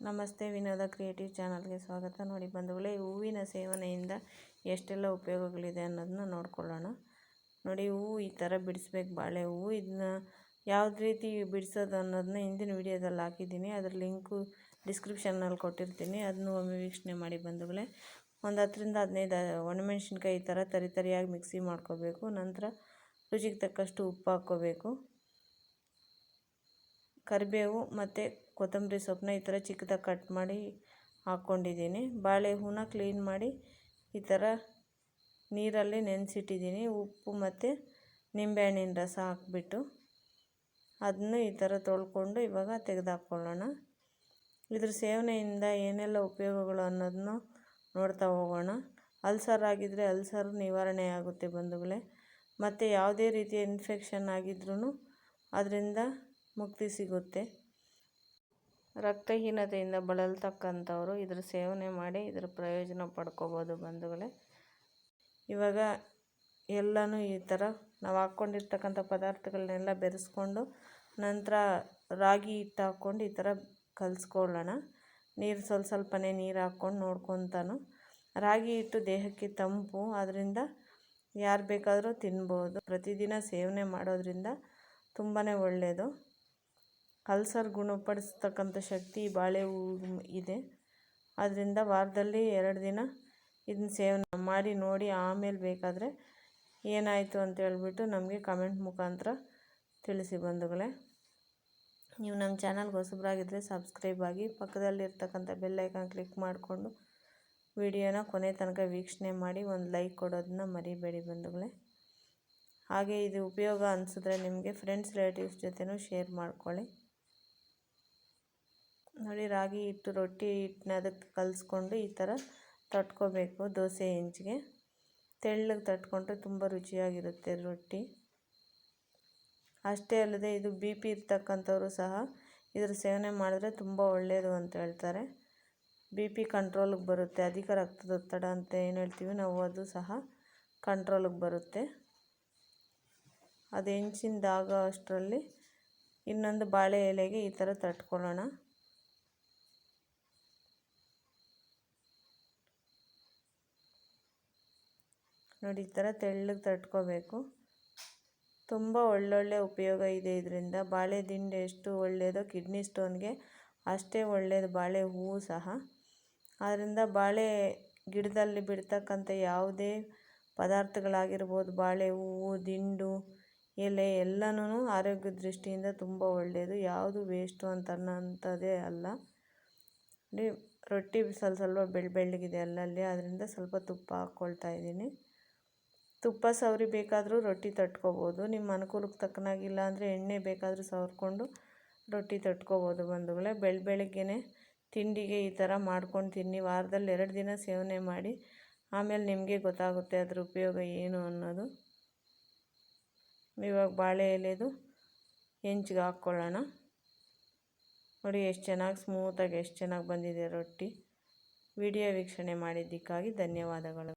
ನಮಸ್ತೆ ವಿನೋದ ಕ್ರಿಯೇಟಿವ್ ಚಾನಲ್ಗೆ ಸ್ವಾಗತ. ನೋಡಿ ಬಂಧುಗಳೇ ಹೂವಿನ ಸೇವನೆಯಿಂದ ಎಷ್ಟೆಲ್ಲ ಉಪಯೋಗಗಳಿದೆ ಅನ್ನೋದನ್ನ ನೋಡ್ಕೊಳ್ಳೋಣ. ನೋಡಿ ಹೂವು ಈ ಥರ ಬಿಡಿಸ್ಬೇಕು ಬಾಳೆ ಹೂವು ಇದನ್ನ ಯಾವ್ದು ರೀತಿ ಬಿಡಿಸೋದು ಅನ್ನೋದನ್ನ ಹಿಂದಿನ ವಿಡಿಯೋದಲ್ಲಿ ಹಾಕಿದ್ದೀನಿ. ಅದ್ರ ಲಿಂಕು ಡಿಸ್ಕ್ರಿಪ್ಷನ್ನಲ್ಲಿ ಕೊಟ್ಟಿರ್ತೀನಿ. ಅದನ್ನು ಒಮ್ಮೆ ವೀಕ್ಷಣೆ ಮಾಡಿ ಬಂಧುಗಳೇ. ಒಂದು ಹತ್ತರಿಂದ ಹದಿನೈದು ಒಣಮೆಣ್ಸಿನ್ಕಾಯಿ ಈ ಥರ ತರಿ ತರಿಯಾಗಿ ಮಿಕ್ಸಿ ಮಾಡ್ಕೋಬೇಕು. ನಂತರ ರುಚಿಗೆ ತಕ್ಕಷ್ಟು ಉಪ್ಪು ಹಾಕ್ಕೋಬೇಕು. ಕರಿಬೇವು ಮತ್ತು ಕೊತ್ತಂಬರಿ ಸೊಪ್ಪನ್ನ ಈ ಥರ ಚಿಕ್ಕದಾಗಿ ಕಟ್ ಮಾಡಿ ಹಾಕ್ಕೊಂಡಿದ್ದೀನಿ. ಬಾಳೆ ಹೂನ ಕ್ಲೀನ್ ಮಾಡಿ ಈ ಥರ ನೀರಲ್ಲಿ ನೆನೆಸಿಟ್ಟಿದ್ದೀನಿ. ಉಪ್ಪು ಮತ್ತು ನಿಂಬೆಹಣ್ಣಿನ ರಸ ಹಾಕ್ಬಿಟ್ಟು ಅದನ್ನು ಈ ಥರ ತೊಳ್ಕೊಂಡು ಇವಾಗ ತೆಗೆದಾಕ್ಕೊಳ್ಳೋಣ ಇದ್ರ ಸೇವನೆಯಿಂದ ಏನೆಲ್ಲ ಉಪಯೋಗಗಳು ಅನ್ನೋದನ್ನು ನೋಡ್ತಾ ಹೋಗೋಣ. ಅಲ್ಸರ್ ಆಗಿದ್ದರೆ ಅಲ್ಸರ್ ನಿವಾರಣೆ ಆಗುತ್ತೆ ಬಂಧುಗಳೇ. ಮತ್ತು ಯಾವುದೇ ರೀತಿಯ ಇನ್ಫೆಕ್ಷನ್ ಆಗಿದ್ರೂ ಅದರಿಂದ ಮುಕ್ತಿ ಸಿಗುತ್ತೆ. ರಕ್ತಹೀನತೆಯಿಂದ ಬಳಲ್ತಕ್ಕಂಥವ್ರು ಇದ್ರ ಸೇವನೆ ಮಾಡಿ ಇದ್ರ ಪ್ರಯೋಜನ ಪಡ್ಕೋಬೋದು ಬಂಧುಗಳೇ. ಇವಾಗ ಎಲ್ಲನೂ ಈ ಥರ ನಾವು ಹಾಕ್ಕೊಂಡಿರ್ತಕ್ಕಂಥ ಪದಾರ್ಥಗಳನ್ನೆಲ್ಲ ಬೆರೆಸ್ಕೊಂಡು ನಂತರ ರಾಗಿ ಹಿಟ್ಟು ಹಾಕ್ಕೊಂಡು ಈ ಥರ ಕಲಿಸ್ಕೊಳ್ಳೋಣ. ನೀರು ಸ್ವಲ್ಪ ಸ್ವಲ್ಪನೇ ನೀರು ಹಾಕ್ಕೊಂಡು ನೋಡ್ಕೊತಾನು. ರಾಗಿ ಹಿಟ್ಟು ದೇಹಕ್ಕೆ ತಂಪು ಅದರಿಂದ ಯಾರು ಬೇಕಾದರೂ ತಿನ್ಬೋದು. ಪ್ರತಿದಿನ ಸೇವನೆ ಮಾಡೋದರಿಂದ ತುಂಬಾ ಒಳ್ಳೆಯದು ಅಲ್ಸರ್ ಗುಣಪಡಿಸ್ತಕ್ಕಂಥ ಶಕ್ತಿ ಬಾಳೆ ಹೂವು ಇದೆ. ಆದ್ದರಿಂದ ವಾರದಲ್ಲಿ ಎರಡು ದಿನ ಇದನ್ನ ಸೇವನೆ ಮಾಡಿ ನೋಡಿ ಆಮೇಲೆ ಬೇಕಾದರೆ ಏನಾಯಿತು ಅಂತ ಹೇಳ್ಬಿಟ್ಟು ನಮಗೆ ಕಮೆಂಟ್ ಮುಖಾಂತರ ತಿಳಿಸಿ ಬಂಧುಗಳೇ. ನೀವು ನಮ್ಮ ಚಾನಲ್ಗೆ ಹೊಸಬ್ರಾಗಿದ್ದರೆ ಸಬ್ಸ್ಕ್ರೈಬ್ ಆಗಿ ಪಕ್ಕದಲ್ಲಿರ್ತಕ್ಕಂಥ ಬೆಲ್ಲೈಕನ್ ಕ್ಲಿಕ್ ಮಾಡಿಕೊಂಡು ವಿಡಿಯೋನ ಕೊನೆ ತನಕ ವೀಕ್ಷಣೆ ಮಾಡಿ ಒಂದು ಲೈಕ್ ಕೊಡೋದನ್ನ ಮರಿಬೇಡಿ ಬಂಧುಗಳೇ. ಹಾಗೆ ಇದು ಉಪಯೋಗ ಅನಿಸಿದ್ರೆ ನಿಮಗೆ ಫ್ರೆಂಡ್ಸ್ ರಿಲೇಟಿವ್ಸ್ ಜೊತೆನೂ ಶೇರ್ ಮಾಡ್ಕೊಳ್ಳಿ. ನೋಡಿ, ರಾಗಿ ಹಿಟ್ಟು, ರೊಟ್ಟಿ ಹಿಟ್ಟನ್ನ ಅದಕ್ಕೆ ಕಲಿಸ್ಕೊಂಡು ಈ ಥರ ತಟ್ಕೋಬೇಕು ದೋಸೆ ಹೆಂಚಿಗೆ. ತೆಳ್ಳಗೆ ತಟ್ಕೊಂಡ್ರೆ ತುಂಬ ರುಚಿಯಾಗಿರುತ್ತೆ ರೊಟ್ಟಿ. ಅಷ್ಟೇ ಅಲ್ಲದೆ ಇದು ಬಿ ಪಿ ಇರ್ತಕ್ಕಂಥವ್ರು ಸಹ ಇದ್ರ ಸೇವನೆ ಮಾಡಿದ್ರೆ ತುಂಬ ಒಳ್ಳೆಯದು ಅಂತ ಹೇಳ್ತಾರೆ. ಬಿ ಪಿ ಕಂಟ್ರೋಲಿಗೆ ಬರುತ್ತೆ, ಅಧಿಕ ರಕ್ತದೊತ್ತಡ ಅಂತ ಏನು ಹೇಳ್ತೀವಿ ನಾವು, ಅದು ಸಹ ಕಂಟ್ರೋಲಿಗೆ ಬರುತ್ತೆ. ಅದು ಹೆಂಚಿಂದಾಗೋ ಅಷ್ಟರಲ್ಲಿ ಇನ್ನೊಂದು ಬಾಳೆ ಎಲೆಗೆ ಈ ಥರ ತಟ್ಕೊಳ್ಳೋಣ. ನೋಡಿ, ಈ ಥರ ತೆಳ್ಳಗೆ ತಟ್ಕೋಬೇಕು. ತುಂಬ ಒಳ್ಳೊಳ್ಳೆ ಉಪಯೋಗ ಇದೆ ಇದರಿಂದ. ಬಾಳೆ ದಿಂಡು ಎಷ್ಟು ಒಳ್ಳೆಯದೋ ಕಿಡ್ನಿ ಸ್ಟೋನ್ಗೆ ಅಷ್ಟೇ ಒಳ್ಳೆಯದು ಬಾಳೆ ಹೂವು ಸಹ. ಆದ್ದರಿಂದ ಬಾಳೆ ಗಿಡದಲ್ಲಿ ಬಿಡ್ತಕ್ಕಂಥ ಯಾವುದೇ ಪದಾರ್ಥಗಳಾಗಿರ್ಬೋದು, ಬಾಳೆ ಹೂವು, ದಿಂಡು, ಎಲೆ ಎಲ್ಲನೂ ಆರೋಗ್ಯ ದೃಷ್ಟಿಯಿಂದ ತುಂಬ ಒಳ್ಳೆಯದು ಯಾವುದು ವೇಸ್ಟು ಅಂತ ಅನ್ನೋಂಥದ್ದೇ ಅಲ್ಲ ರೊಟ್ಟಿ ಸ್ವಲ್ಪ ಸ್ವಲ್ಪ ಬೆಳ್ಳ ಬೆಳ್ಳಗಿದೆ ಅಲ್ಲಲ್ಲಿ. ಅದರಿಂದ ಸ್ವಲ್ಪ ತುಪ್ಪ ಹಾಕ್ಕೊಳ್ತಾ ಇದ್ದೀನಿ. ತುಪ್ಪ ಸವರಿ ಬೇಕಾದರೂ ರೊಟ್ಟಿ ತಟ್ಕೋಬೋದು. ನಿಮ್ಮ ಅನುಕೂಲಕ್ಕೆ ತಕ್ಕನಾಗಿಲ್ಲ ಅಂದರೆ ಎಣ್ಣೆ ಬೇಕಾದರೂ ಸವರ್ಕೊಂಡು ರೊಟ್ಟಿ ತಟ್ಕೋಬೋದು ಬಂಧುಗಳೇ. ಬೆಳ, ಬೆಳಗ್ಗೆನೆ ತಿಂಡಿಗೆ ಈ ಥರ ಮಾಡ್ಕೊಂಡು ತಿನ್ನಿ. ವಾರದಲ್ಲಿ ಎರಡು ದಿನ ಸೇವನೆ ಮಾಡಿ ಆಮೇಲೆ ನಿಮಗೆ ಗೊತ್ತಾಗುತ್ತೆ ಅದ್ರ ಉಪಯೋಗ ಏನು ಅನ್ನೋದು. ಇವಾಗ ಬಾಳೆ ಎಲೆದು ಹೆಂಚಿಗೆ ಹಾಕ್ಕೊಳ್ಳೋಣ. ನೋಡಿ ಎಷ್ಟು ಚೆನ್ನಾಗಿ ಸ್ಮೂತಾಗಿ ಎಷ್ಟು ಚೆನ್ನಾಗಿ ಬಂದಿದೆ ರೊಟ್ಟಿ. ವಿಡಿಯೋ ವೀಕ್ಷಣೆ ಮಾಡಿದ್ದಕ್ಕಾಗಿ ಧನ್ಯವಾದಗಳು.